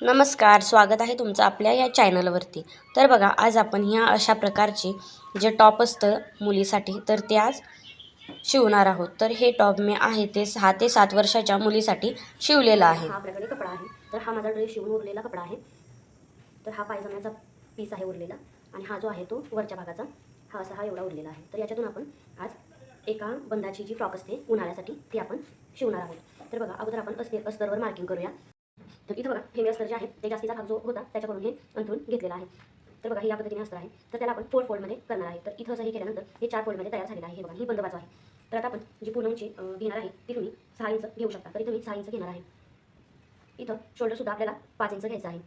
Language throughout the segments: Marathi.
नमस्कार स्वागत आहे तुमचं आपल्या या चॅनलवरती. तर बघा आज आपण ह्या अशा प्रकारचे जे टॉप असतं मुलीसाठी तर ते आज शिवणार आहोत. तर हे टॉप मी आहे ते सहा ते सात वर्षाच्या मुलीसाठी शिवलेला आहे. हा आपल्याकडे कपडा आहे. तर हा माझा ड्रेस शिवून उरलेला कपडा आहे. तर हा पायजम्याचा पीस आहे उरलेला आणि हा जो आहे तो वरच्या भागाचा हा असा हा एवढा उरलेला आहे. तर याच्यातून आपण आज एका बंदाची जी फ्रॉक असते उन्हाळ्यासाठी ती आपण शिवणार आहोत. तर बघा अगोदर आपण अस्तर अस्तरवर मार्किंग करूया. तर इथं बघा हे मी अस्तर जे आहे ते जास्तीचा भाग जो होता त्याच्याकडून हे अंतरून घेतलेला आहे. तर बघा हे या पद्धतीने अस्तर आहे. तर त्याला आपण फोर फोल्डमध्ये करणार आहे. तर इथं असं हे केल्यानंतर हे चार फोल्डमध्ये तयार झालेलं आहे. हे बघा ही बंद बाजू आहे. तर आता आपण जी पूर्ण उंची घेणार आहे ती तुम्ही सहा इंच घेऊ शकता. तर इथं मी सहा इंच घेणार आहे. इथं शोल्डरसुद्धा आपल्याला पाच इंच घ्यायचं आहे.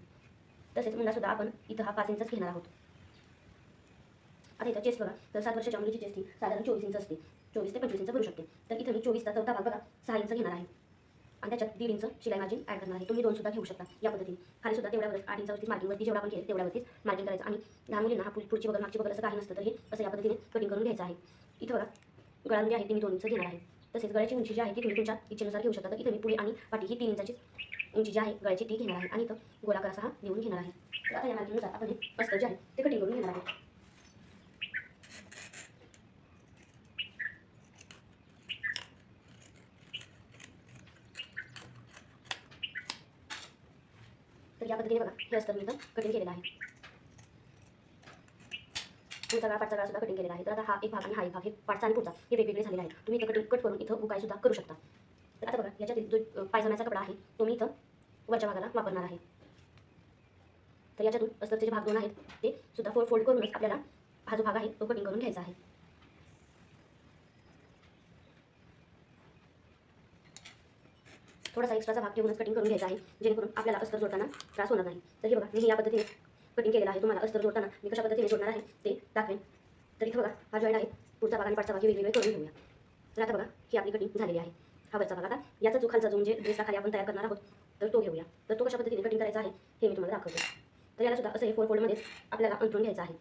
तसेच मुलासुद्धा आपण इथं हा पाच इंचच घेणार आहोत. आता इथं चेस्ट बघा तर सात वर्षाच्या मुलीची चेस्ट ही साधारण चोवीस इंच असते. चोवीस ते पंचवीस इंच भरू शकते. तर इथं मी चोवीसचा चौथा भाग बघा सहा इंच घेणार आहे. आणि त्याच्यात दीड इंच शिलाई मार्जिन ॲड करणार आहे. तुम्ही दोन सुद्धा घेऊ शकता या पद्धतीने खाली सुद्धा तेवढ्यावरच आठ इंचावरती मार्किंगवरती जेवढा आपण घेईल तेवढ्यावरतीच मार्किंग करायचं. आणि लहान मुलींना हा पुढची वगैरे मागची वगैरे असं काही नसतं तर हे असं या पद्धतीने कटिंग करून घ्यायचं आहे. इथं बघा गळा आहे ते मी दोन इंच घेणार आहे. तसेच गळ्याची उंची जी आहे ती तुम्ही तुमच्या इच्छेनुसार घेऊ शकता. तर इथं मी पुढे आणि पाठी ही तीन इंचाची उंची जी आहे गळ्याची ती घेणार आहे. आणि इथं गोलाकार असा हा देऊन घेणार आहे. आता या मार्किंगनुसार आपण हे अस्तर जे आहे ते कटिंग करून घेणार आहे या पद्धतीने बघा हे अस्तर मी इथं कटिंग केलेलं आहे. पुढचा गळा पाठचा गळा सुद्धा कटिंग केलेला आहे. तर आता हा एक भाग आणि हा एक भाग हे पाठचा आणि पुढचा हे वेगवेगळे झालेले आहेत. तुम्ही इथं कटिंग कट करून इथं उकाय सुद्धा करू शकता. तर आता बघा याच्यातील जो पायजम्याचा कपडा आहे तो मी इथं वरच्या भागाला वापरणार आहे. तर याच्यातून अस्तरचे जे भाग दोन आहेत ते सुद्धा फोल्ड फोल्ड करूनच आपल्याला हा जो भाग आहे तो कटिंग करून घ्यायचा आहे. थोडासा एक्स्ट्राचा भाग ठेवूनच कटिंग करून घ्यायचा आहे जेणेकरून आपल्याला अस्तर जोडताना त्रास होणार नाही. तर हे बघा मी या पद्धतीने कटिंग केलेलं आहे. तुम्हाला अस्तर जोडताना मी कशा पद्धतीने जोडणार आहे ते दाखवेन. तर इथं बघा हा जॉईंट आहे. पुढचा भाग आणि पाठचा भाग वेगवेगळे करून घेऊया. तर आता बघा ही आपली कटिंग झालेली आहे. हा वरचा भाग आता याचा जो खालचा जो म्हणजे ड्रेसला खाली आपण तयार करणार आहोत तर तो घेऊया. तर तो कशा पद्धतीने कटिंग करायचा आहे हे मी तुम्हाला दाखवतो. तर याला सुद्धा असं हे फोर फोल्डमध्येच आपल्याला अंतरून घ्यायचं आहे.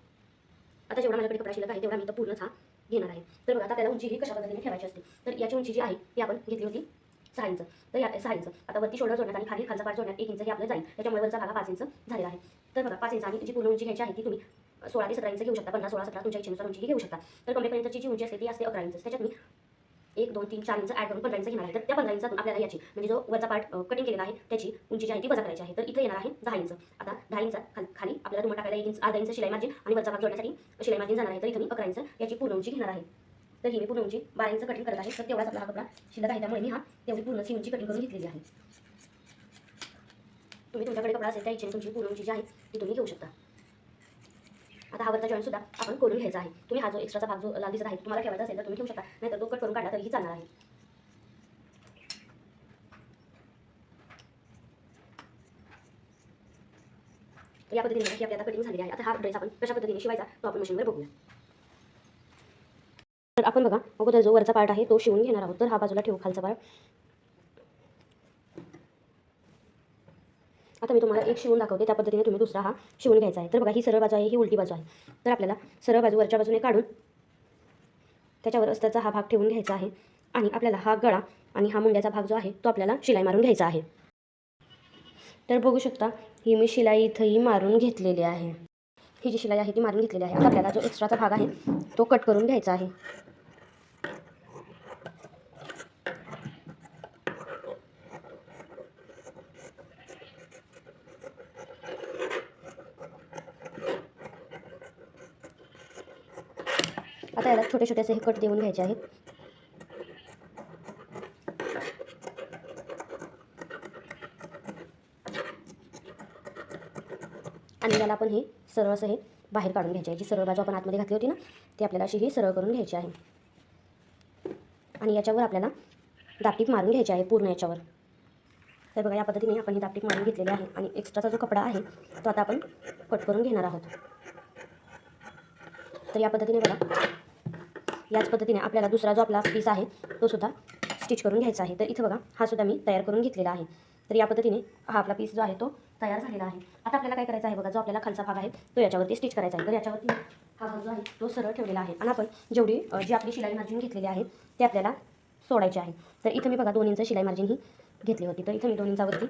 आता जेवढा माझ्याकडे कपडा शिल्लक आहे तेवढा मी तर पूर्णच हा घेणार आहे. तर बघा आता त्याला उंची ही कशा पद्धतीने ठेवायची असते? तर याची उंची जी आहे ती आपण घेतली होती सहा इंच. तर या सहा इंच. आता वरती शोल्डर जोडण्यात आणि खाली खालचा पाठ जोडण्यात एक इंच हे आपलं जाईल. त्याच्यामुळे वरचा भागा पाच इंच झालेला आहे. तर बघा पाच इंच आणि जी पूर्ण उंची घ्यायची आहे ती तुम्ही सोळा ते सतरा इंच घेऊ शकता. पन्नास सोळा सतरा तुमच्या इच्छेनुसार उंची घेऊ शकता. तर कमरेपर्यंतची जी उंची असते ती असते अकरा इंच. त्याच्यात मी एक दोन तीन चार इंच ॲड करून पंधरा इंच घेणार आहे. तर त्या पंधरा इंचातून आपल्याला याची म्हणजे जो वरचा पार्ट कटिंग केलेला आहे त्याची उंची जी आहे ती वजा करायची आहे. तर इथे येणार आहे दहा इंच. आता दहा इंच खाली खाली आपल्याला तुम्हाला टाकायला एक इंच अर्धा इंच शिलाई मार्जिन आणि वरचा भाग जोडण्यासाठी शिलाई मार्जिन जाणार आहे. तर इथे मी अकरा इंच याची पूर्ण उंची घेणार आहे. तर ही मी पूर्ण उंची बारा इंच कटिंग करत आहे. तर तेवढाच आपला हा कपडा शिल्लक आहे. त्यामुळे मी हा तेवढी पूर्ण उंची कटिंग करून घेतलेली आहे. तुम्ही तुमच्याकडे कपडा असेल त्या इच्छेने तुमची पूर्ण उंची जी आहे ती तुम्ही घेऊ शकता. आता हा वरचा जॉईंट सुद्धा आपण करून घ्यायचा आहे. तुम्ही हा जो एक्स्ट्राचा भाग जो लाल दिसत आहे तुम्हाला ठेवायचा असेल तर तुम्ही ठेवू शकता. नाहीतर तो कट करून काढला तरीही चालणार आहे. या पद्धतीने आपली आता कटिंग झालेली आहे. आता हा ड्रेस आपण कशा पद्धतीने शिवायचा तो आपण मशीनवर बघूया. तर आपण बघा अगोदर जो वरचा पार्ट आहे तो शिवून घेणार आहोत. तर हा बाजूला ठेवू खालचा पार्ट आता मी तुम्हाला एक शिवून दाखवते. त्या पद्धतीने तुम्ही दुसरा हा शिवून घ्यायचा आहे. तर बघा ही सरळ बाजू आहे ही उलटी बाजू आहे. तर आपल्याला सरळ बाजू वरच्या बाजूने काढून त्याच्यावर अस्ताचा हा भाग ठेवून घ्यायचा आहे. आणि आपल्याला हा गळा आणि हा मुंड्याचा भाग जो आहे तो आपल्याला शिलाई मारून घ्यायचा आहे. तर बघू शकता ही मी शिलाई इथंही मारून घेतलेली आहे. ही जी शिलाई आहे ती मारून घेतलेली आहे. आता आपल्याला जो एक्स्ट्राचा भाग आहे तो कट करून घ्यायचा आहे. याला छोटे छोटे असे हे कट देऊन घ्यायचे आहेत. आणि याला आपण हे सरळ असं हे बाहेर काढून घ्यायचे आहे. जी सरळ बाजू आपण आतमध्ये घातली होती ना ती आपल्याला अशी ही सरळ करून घ्यायची आहे. आणि याच्यावर आपल्याला दापटीप मारून घ्यायची आहे पूर्ण याच्यावर. तर बघा या पद्धतीने आपण ही दापटीक मारून घेतलेली आहे आणि एक्स्ट्राचा जो कपडा आहे तो आता आपण कट करून घेणार आहोत. तर या पद्धतीने बघा याच पद्धतीने आपल्याला दुसरा जो आपला पीस आहे तो सुद्धा स्टिच करून घ्यायचा आहे. तर इथं बघा हा सुद्धा मी तयार करून घेतलेला आहे. तर या पद्धतीने हा आपला पीस जो आहे तो तयार झालेला आहे. आता आपल्याला काय करायचं आहे बघा जो आपल्याला खालचा भाग आहे तो याच्यावरती स्टिच करायचा आहे. तर याच्यावरती हा भाग जो आहे तो सरळ ठेवलेला आहे. आणि आपण जेवढी जी आपली शिलाई मार्जिन घेतलेली आहे ते आपल्याला सोडायचे आहे. तर इथं मी बघा दोन इंच शिलाई मार्जिन ही घेतली होती. तर इथं मी दोन इंचावरती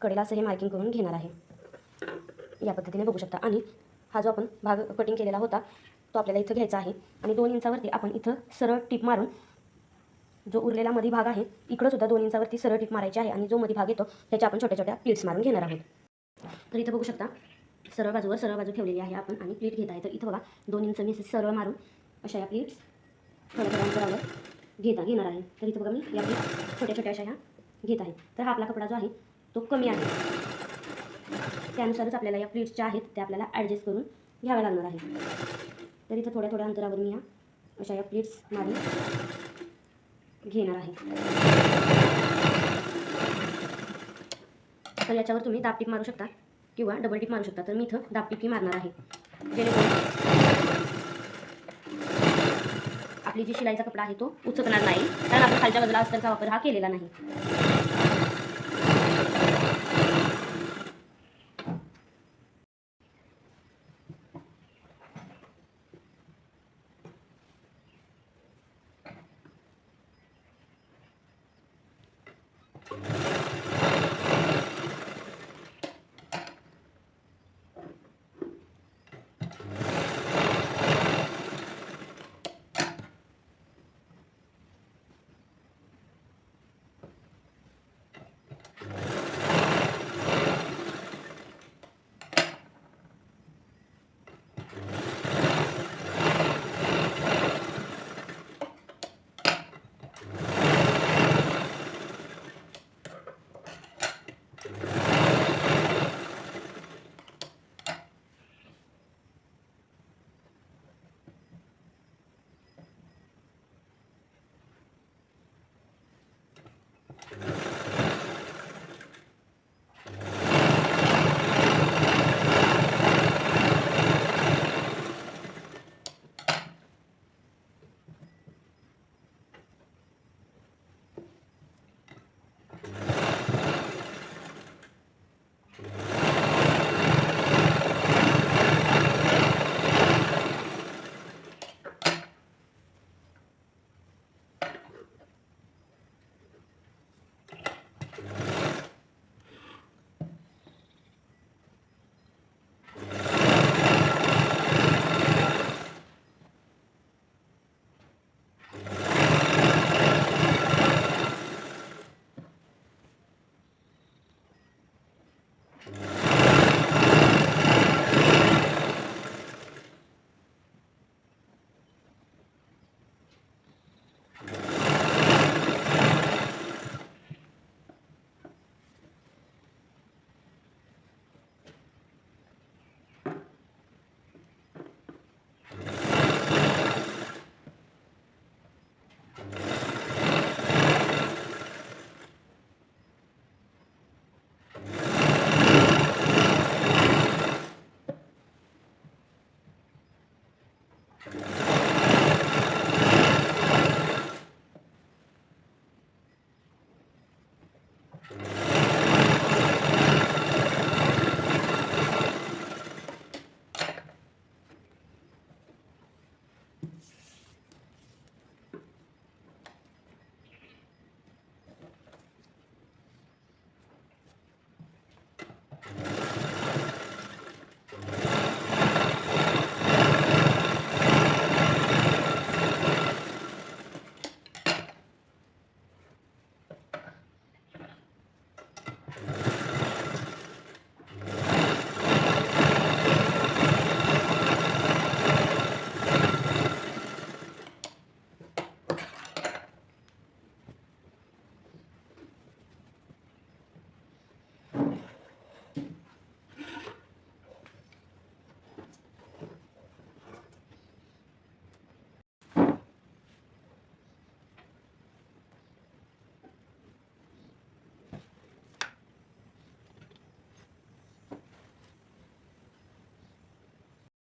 कडेला असं हे मार्किंग करून घेणार आहे. या पद्धतीने बघू शकता. आणि हा जो आपण भाग कटिंग केलेला होता तो आपल्याला इथं घ्यायचा आहे. आणि दोन इंचावरती आपण इथं सरळ टीप मारून जो उरलेला मधी भाग आहे इकडं सुद्धा दोन इंचावरती सरळ टीप मारायची आहे आणि जो मधी भाग येतो त्याच्या आपण छोट्या छोट्या प्लीट्स मारून घेणार आहोत. तर इथं बघू शकता सरळ बाजूवर सरळ बाजू ठेवलेली आहे आपण आणि प्लीट घेत आहे. तर इथं बघा दोन इंच मी सरळ मारून अशा या प्लीट्स थोड्या थोड्या अंतरावर घेता घेणार आहे. तर इथं बघा मी या प्लीट छोट्या छोट्या अशा ह्या घेत आहे. तर हा आपला कपडा जो आहे तो कमी आहे. त्यानुसारच आपल्याला या प्लीट्स ज्या आहेत त्या आपल्याला ॲडजस्ट करून घ्याव्या लागणार आहे तर इथं थोड्या थोड्या अंतरावर मी ह्या अशा या प्लेट्स मारून घेणार आहे. तर याच्यावर तुम्ही दाबटीप मारू शकता किंवा डबल टीप मारू शकता. तर मी इथं दाब टिपी मारणार आहे. जेणेकरून आपली जी शिलाईचा कपडा आहे तो उचकणार नाही. कारण आपण खालच्या बाजूला अस्तरचा वापर हा केलेला नाही.